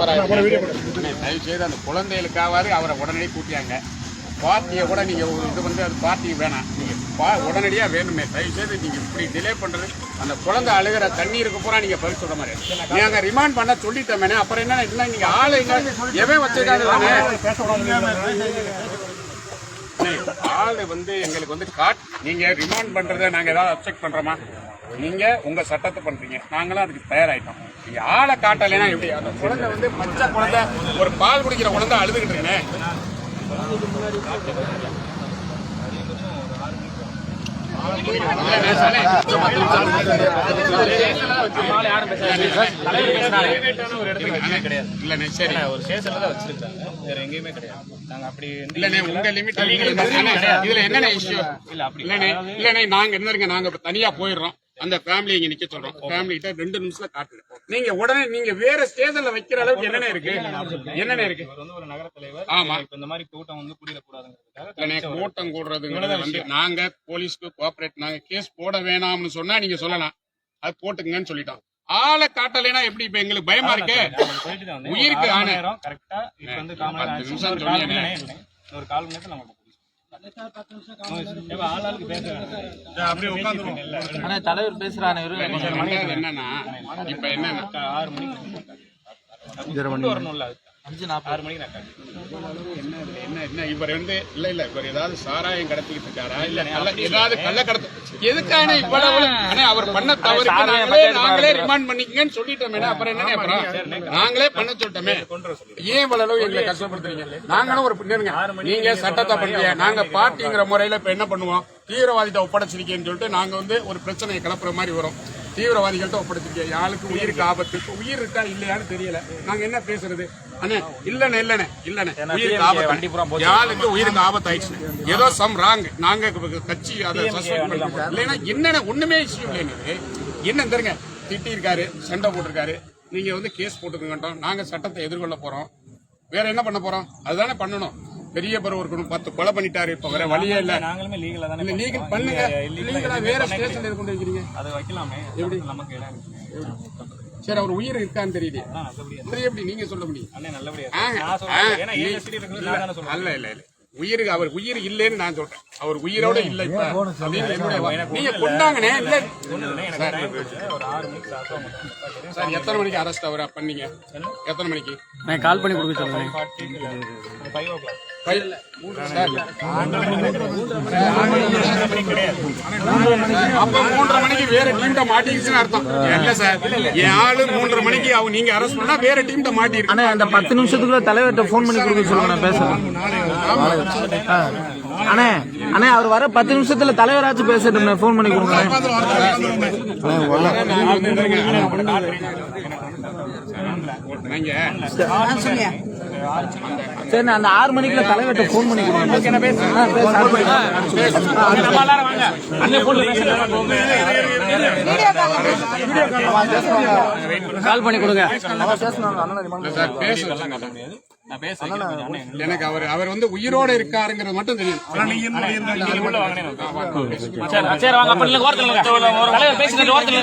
தயவு செய்து அந்த குழந்தைகளுக்காவது அவரை உடனடி கூட்டியாங்க. பார்ட்டியை கூட நீங்க ஒரு இது வந்து அது பார்ட்டி வேணாம். நீங்க பா- உடனடியா வேணுமே. தயவு செய்து நீங்க இப்படி டிலே பண்றது அந்த குழந்தை அழுகிற தண்ணீருக்கு பூரா நீங்க பதில் சொல்ற மாதிரி. நாங்க ரிமாண்ட் பண்ண சொல்லிட்டோமே அப்புறம் என்ன இல்லை நீங்க ஆளு எவன் வச்சிருக்காரு ஆள் வந்து எங்களுக்கு வந்து காட் நீங்க ரிமாண்ட் பண்ணுறதை நாங்க ஏதாவது அப்செக்ட் பண்றோமா? நீங்க உங்க சட்டத்தை பண்றீங்க. நாங்களும் அதுக்கு தயாராயிட்டோம். நீங்கள் ஆளை காட்டலைன்னா எப்படி? அந்த குழந்தை வந்து பச்சை குழந்தை ஒரு பால் குடிக்கிற குழந்தை அழுதுகிட்டு இருக்கேன் இல்லண்ணே சரி ஒரு ஸ்டேஷன்ல தான் வச்சிருக்காங்க வேற எங்கேயுமே கிடையாது நாங்க அப்படி வந்து இல்லண்ணே உங்க லிமிட் இதுல என்னென்ன இஷ்யூ இல்ல அப்படி இல்லண்ணே இல்லண்ணே நாங்க என்னங்க நாங்க தனியா போயிடுறோம். அந்த ஃபேமிலி இங்க நிக்க சொல்றோம். ஃபேமிலி கிட்ட ரெண்டு நிமிஷத்துல காட்டுறேன் நீங்க உடனே நீங்க வேற ஸ்டேஷன்ல வைக்கிற அளவுக்கு என்னென்ன இருக்கு? என்னென்ன இருக்கு? ஒரு நகர தலைவர் ஆமா. இப்ப இந்த மாதிரி கூட்டம் வந்து கூடிடக்கூடாதுங்கிறதுக்காக கூட்டம் கூடுறதுங்கிறது வந்து நாங்க போலீஸ்க்கு கோஆபரேட் நாங்க கேஸ் போட வேணாம்னு சொன்னா நீங்க சொல்லலாம். அது போட்டுக்கங்கன்னு சொல்லிட்டோம் ஆளை காட்டலைன்னா எப்படி இப்ப எங்களுக்கு பயமா இருக்கு. உயிருக்கு நேரம் கரெக்டா இப்ப வந்து. நிமிஷம். ஒரு கால் மணி நேரத்துல நம்ம ஆனா தலைவர் பேசுறானே என்னன்னா இப்ப என்னன்னா ஆறு மணிக்கு. அஞ்சு நாற்பது ஆறு மணிக்கு நான். என்ன இதுல? என்ன என்ன இவர் வந்து இல்ல இல்ல இவர் ஏதாவது சாராயம் கடத்திட்டு இருக்காரா? இல்ல கள்ள ஏதாவது கள்ள கடத்து. எதுக்கான இவ்வளவு? அண்ணே, அவர் பண்ண தவறுக்கு நாங்களே நாங்களே ரிமாண்ட் பண்ணிக்கங்கன்னு சொல்லிட்டோமே அப்புறம் என்ன அப்புறம் நாங்களே பண்ண சொல்லிட்டோமே. ஏன் இவ்வளவு எங்களை கஷ்டப்படுத்துறீங்க? நாங்களும் ஒரு பின்னருங்க நீங்க சட்டத்தை பண்றீங்க நாங்க பார்ட்டிங்கிற முறையில இப்ப என்ன பண்ணுவோம்? தீவிரவாதிட்ட ஒப்படைச்சிருக்கேன்னு சொல்லிட்டு நாங்க வந்து ஒரு பிரச்சனையை கிளப்புற மாதிரி வரும். தீவிரவாதிகள்ட்ட ஒப்படைச்சிருக்கேன் யாருக்கு உயிருக்கு ஆபத்து? உயிர் இருக்கா இல்லையான்னு தெரியல. நாங்க என்ன பேசுறது? அண்ணே இல்லண்ணே இல்லண்ணே இல்லண்ணே. உயிருக்கு ஆபத்து. யாருக்கு உயிருக்கு ஆபத்து ஆயிடுச்சு ஏதோ சம் ராங் நாங்க கட்சி அதை சஸ்பெண்ட் பண்ணோம் இல்லைன்னா என்னென்ன ஒண்ணுமே இஷ்யூ இல்லைன்னு என்ன தருங்க திட்டி இருக்காரு சண்டை போட்டிருக்காரு. நீங்க வந்து கேஸ் போட்டுக்கங்கட்டோம் நாங்க சட்டத்தை எதிர்கொள்ள போறோம். வேற என்ன பண்ண போறோம்? அதுதானே பண்ணணும். பெரிய பருவம் இருக்கணும். பத்து கொலை பண்ணிட்டாரு இப்ப வேற வழியே இல்ல. நாங்களுமே லீகலா தானே இல்ல லீகல். பண்ணுங்க. லீகலா வேற ஸ்டேஷன்ல கொண்டு வைக்கிறீங்க அதை வைக்கலாமே. எப்படி? நமக்கு இடம் இருக்கு. சரி அவர் உயிர் இருக்கான்னு நல்லபடியா சரி எப்படி? நீங்க சொல்ல முடியும். அண்ணே நல்லபடியா ஆ, இருக்கு. நான் ஆ, சொல்றேன் ஏன்னா நீ- என் city இருக்கிறது நான் தானே சொல்றேன். அல்ல இல்ல இல்ல. உயிருக்கு அவர் உயிர் இல்லைன்னு நான் சொல்றேன். அவர் உயிரோட இல்ல நீங்க கொண்டாங்கனே இல்ல. சார். எத்தனை மணிக்கு அரெஸ்ட் அவரை பண்ணீங்க? எத்தனை மணிக்கு? நான் கால் பண்ணி கொடுக்க சொல்லுங்க. மூன்றரை மணிக்கு வேற டீம்ட மாட்டிக்கிச்சுன்னு அர்த்தம். இல்ல சார் என் ஆளு மூன்றரை மணிக்கு அவங்க நீங்க அரெஸ்ட் பண்ணா வேற டீம்ட மாட்டிருக்கு. அண்ணா அந்த பத்து நிமிஷத்துக்குள்ள தலைவர்கிட்ட ஃபோன் பண்ணி கொடுக்க சொல்லுங்க நான் பேசுறேன். அண்ணே அண்ணே அவர் வர பத்து நிமிஷத்துல தலைவராச்சும் பேசட்டும் ஃபோன் பண்ணி கொடுங்க. சரி அந்த ஆறு மணிக்குள்ள தலைவர்கிட்ட ஃபோன் பண்ணி. கால் பண்ணி கொடுங்க. எனக்கு அவர் அவர் வந்து உயிரோட இருக்காருங்கிறது மட்டும் தெரியும். சரி வாங்க அப்ப ஓரத்துல தலைவர் பேசிட்டு ஓரத்துல